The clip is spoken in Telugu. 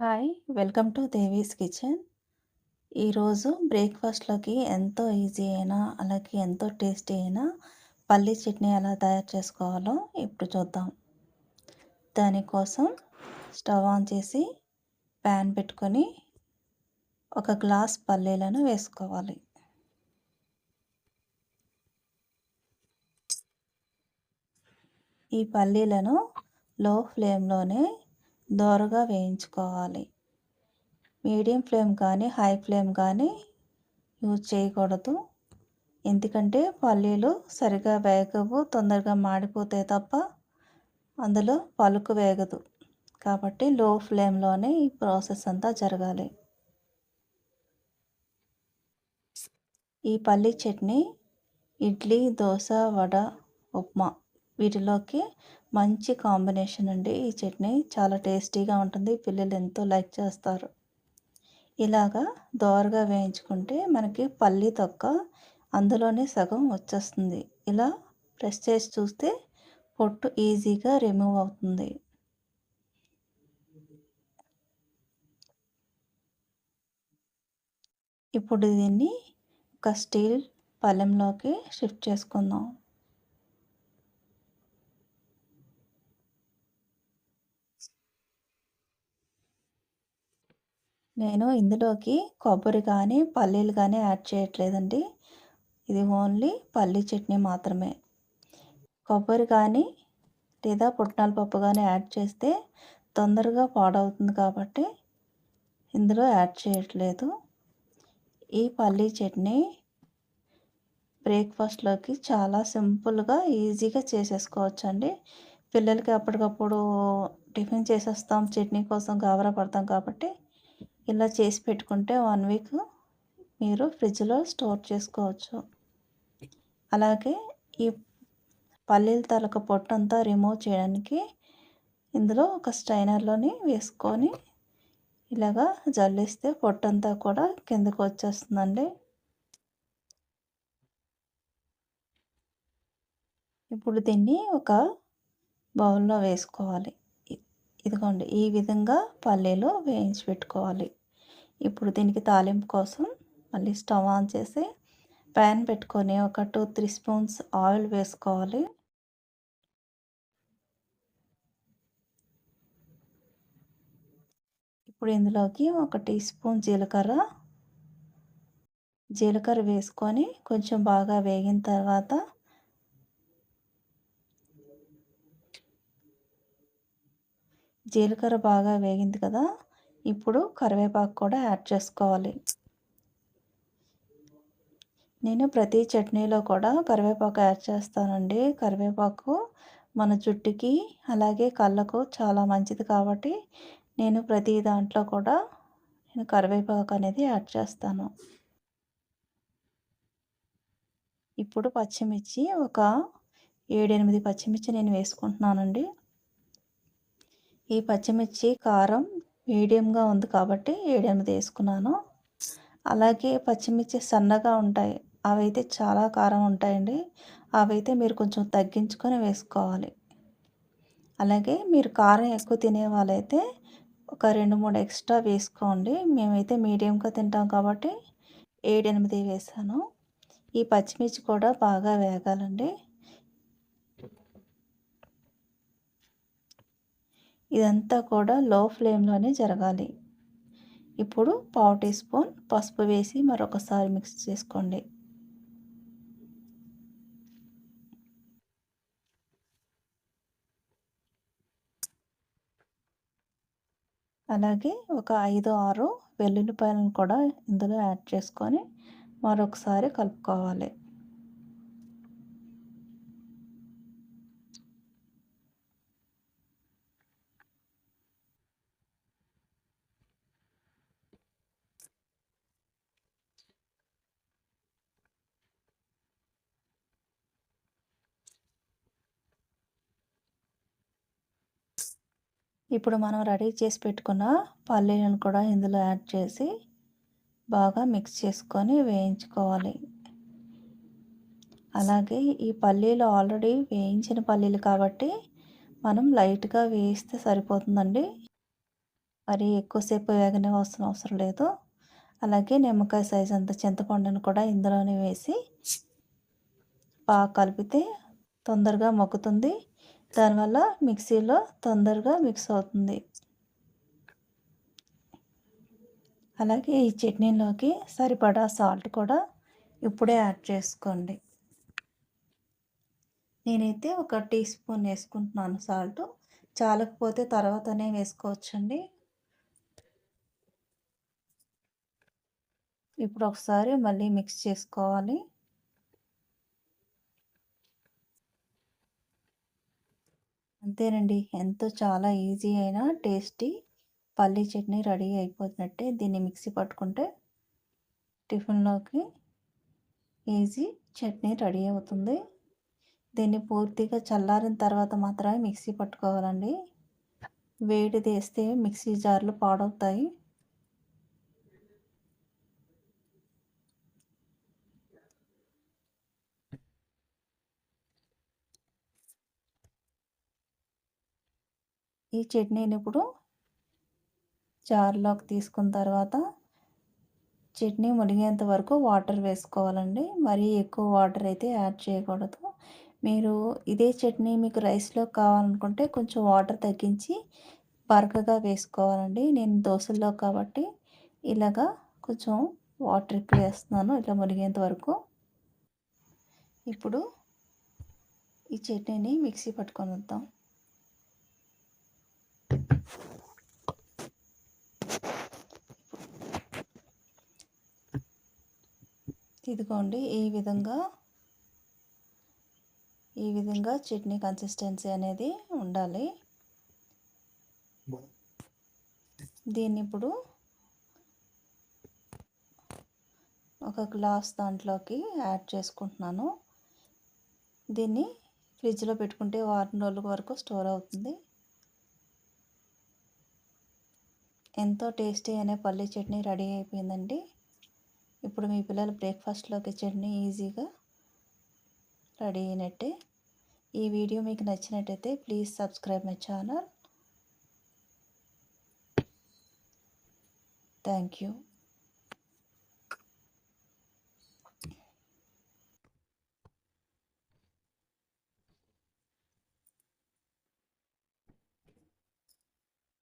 Hi welcome to Devi's kitchen. ఈరోజు బ్రేక్ఫాస్ట్లోకి ఎంతో ఈజీ అయినా అలాగే ఎంతో టేస్టీ అయినా పల్లీ చట్నీ ఎలా తయారు చేసుకోవాలో ఇప్పుడు చూద్దాం. దానికోసం స్టవ్ ఆన్ చేసి ప్యాన్ పెట్టుకొని ఒక గ్లాస్ పల్లీలను వేసుకోవాలి. ఈ పల్లీలను లో ఫ్లేమ్లోనే దోరగా వేయించుకోవాలి. మీడియం ఫ్లేమ్ కానీ హై ఫ్లేమ్ కానీ యూజ్ చేయకూడదు. ఎందుకంటే పల్లీలు సరిగా వేగవు తొందరగా మాడిపోతాయి తప్ప అందులో పలుకు వేగదు. కాబట్టి లో ఫ్లేమ్లోనే ఈ ప్రాసెస్ అంతా జరగాలి. ఈ పల్లీ చట్నీ ఇడ్లీ దోశ వడ ఉప్మా వీటిలోకి మంచి కాంబినేషన్ అండి ఈ చట్నీ. చాలా టేస్టీగా ఉంటుంది. పిల్లలు ఎంతో లైక్ చేస్తారు. ఇలాగా దోరగా వేయించుకుంటే మనకి పల్లి తొక్క అందులోనే సగం వచ్చేస్తుంది. ఇలా ప్రెస్ చేసి చూస్తే పొట్టు ఈజీగా రిమూవ్ అవుతుంది. ఇప్పుడు దీన్ని ఒక స్టీల్ పళ్ళెంలోకి షిఫ్ట్ చేసుకుందాం. నేను ఇందులోకి కొబ్బరి కానీ పల్లీలు కానీ యాడ్ చేయట్లేదండి. ఇది ఓన్లీ పల్లీ చట్నీ మాత్రమే. కొబ్బరి కానీ లేదా పుట్నాల పప్పు కానీ యాడ్ చేస్తే తొందరగా పాడవుతుంది కాబట్టి ఇందులో యాడ్ చేయట్లేదు. ఈ పల్లీ చట్నీ బ్రేక్ఫాస్ట్లోకి చాలా సింపుల్గా ఈజీగా చేసేసుకోవచ్చు అండి పిల్లలకి అప్పటికప్పుడు టిఫిన్ చేసేస్తాం చట్నీ కోసం గాబరా పడతాం కాబట్టి ఇలా చేసి పెట్టుకుంటే వన్ వీక్ మీరు ఫ్రిడ్జ్లో స్టోర్ చేసుకోవచ్చు. అలాగే ఈ పల్లీల తలక పొట్టంతా రిమూవ్ చేయడానికి ఇందులో ఒక స్ట్రైనర్లోని వేసుకొని ఇలాగా జల్లిస్తే పొట్టంతా కూడా కిందకు వచ్చేస్తుందండి. ఇప్పుడు దీన్ని ఒక బౌల్లో వేసుకోవాలి. ఇదిగోండి ఈ విధంగా పల్లీలు వేయించి పెట్టుకోవాలి. ఇప్పుడు దీనికి తాలింపు కోసం మళ్ళీ స్టవ్ ఆన్ చేసి ప్యాన్ పెట్టుకొని ఒక టూ త్రీ స్పూన్స్ ఆయిల్ వేసుకోవాలి. ఇప్పుడు ఇందులోకి ఒక టీ స్పూన్ జీలకర్ర జీలకర్ర వేసుకొని కొంచెం బాగా వేగిన తర్వాత జీలకర్ర బాగా వేగింది కదా ఇప్పుడు కరివేపాకు కూడా యాడ్ చేసుకోవాలి. నేను ప్రతి చట్నీలో కూడా కరివేపాకు యాడ్ చేస్తానండి. కరివేపాకు మన జుట్టుకి అలాగే కళ్ళకు చాలా మంచిది కాబట్టి నేను ప్రతి దాంట్లో కూడా నేను కరివేపాకు అనేది యాడ్ చేస్తాను. ఇప్పుడు పచ్చిమిర్చి ఒక ఏడెనిమిది పచ్చిమిర్చి నేను వేసుకుంటున్నానండి. ఈ పచ్చిమిర్చి కారం మీడియంగా ఉంది కాబట్టి ఏడెనిమిది వేసుకున్నాను. అలాగే పచ్చిమిర్చి సన్నగా ఉంటాయి. అవైతే చాలా కారం ఉంటాయండి. అవైతే మీరు కొంచెం తగ్గించుకొని వేసుకోవాలి. అలాగే మీరు కారం ఎక్కువ తినే వాళ్ళైతే ఒక రెండు మూడు ఎక్స్ట్రా వేసుకోండి. మేమైతే మీడియంగా తింటాం కాబట్టి ఏడెనిమిది వేసాను. ఈ పచ్చిమిర్చి కూడా బాగా వేగాలండి. ఇదంతా కూడా లో ఫ్లేమ్లోనే జరగాలి. ఇప్పుడు పావు టీ స్పూన్ పసుపు వేసి మరొకసారి మిక్స్ చేసుకోండి. అలాగే ఒక ఐదు ఆరు వెల్లుల్లిపాయలను కూడా ఇందులో యాడ్ చేసుకొని మరొకసారి కలుపుకోవాలి. ఇప్పుడు మనం రెడీ చేసి పెట్టుకున్న పల్లీలను కూడా ఇందులో యాడ్ చేసి బాగా మిక్స్ చేసుకొని వేయించుకోవాలి. అలాగే ఈ పల్లీలు ఆల్రెడీ వేయించిన పల్లీలు కాబట్టి మనం లైట్గా వేయిస్తే సరిపోతుందండి. మరి ఎక్కువసేపు వేగనివ్వాల్సిన అవసరం లేదు. అలాగే నిమ్మకాయ సైజ్ అంత చింతపండును కూడా ఇందులోనే వేసి బాగా కలిపితే తొందరగా మగ్గుతుంది. దానివల్ల మిక్సీలో తొందరగా మిక్స్ అవుతుంది. అలాగే ఈ చట్నీలోకి సరిపడా సాల్ట్ కూడా ఇప్పుడే యాడ్ చేసుకోండి. నేనైతే ఒక టీ స్పూన్ వేసుకుంటున్నాను సాల్ట్. చాలకపోతే తర్వాతనే వేసుకోవచ్చండి. ఇప్పుడు ఒకసారి మళ్ళీ మిక్స్ చేసుకోవాలి. అంతేనండి. ఎంతో చాలా ఈజీ అయిన టేస్టీ పల్లీ చట్నీ రెడీ అయిపోతున్నట్టే దీన్ని మిక్సీ పట్టుకుంటే టిఫిన్లోకి ఈజీ చట్నీ రెడీ అవుతుంది. దీన్ని పూర్తిగా చల్లారిన తర్వాత మాత్రమే మిక్సీ పట్టుకోవాలండి. వేడి తీస్తే మిక్సీ జార్లు పాడవుతాయి. ఈ చట్నీని ఇప్పుడు జార్లోకి తీసుకున్న తర్వాత చట్నీ మునిగేంత వరకు వాటర్ వేసుకోవాలండి. మరీ ఎక్కువ వాటర్ అయితే యాడ్ చేయకూడదు. మీరు ఇదే చట్నీ మీకు రైస్లో కావాలనుకుంటే కొంచెం వాటర్ తగ్గించి బరకగా వేసుకోవాలండి. నేను దోశల్లో కాబట్టి ఇలాగా కొంచెం వాటర్ ఎక్కువ వేస్తున్నాను. ఇట్లా మునిగేంత వరకు ఇప్పుడు ఈ చట్నీని మిక్సీ పట్టుకొని వద్దాం. ఇదిగోండి ఈ విధంగా ఈ విధంగా చట్నీ కన్సిస్టెన్సీ అనేది ఉండాలి. దీన్ని ఇప్పుడు ఒక గ్లాస్ దాంట్లోకి యాడ్ చేసుకుంటున్నాను. దీన్ని ఫ్రిడ్జ్లో పెట్టుకుంటే వారం రోజుల వరకు స్టోర్ అవుతుంది. ఎంతో టేస్టీ అనే పల్లీ చట్నీ రెడీ అయిపోయిందండి. ఇప్పుడు మీ పిల్లలు బ్రేక్ఫాస్ట్లోకి చట్నీ ఈజీగా రెడీ అయినట్టే. ఈ వీడియో మీకు నచ్చినట్టయితే please subscribe my channel. Thank you.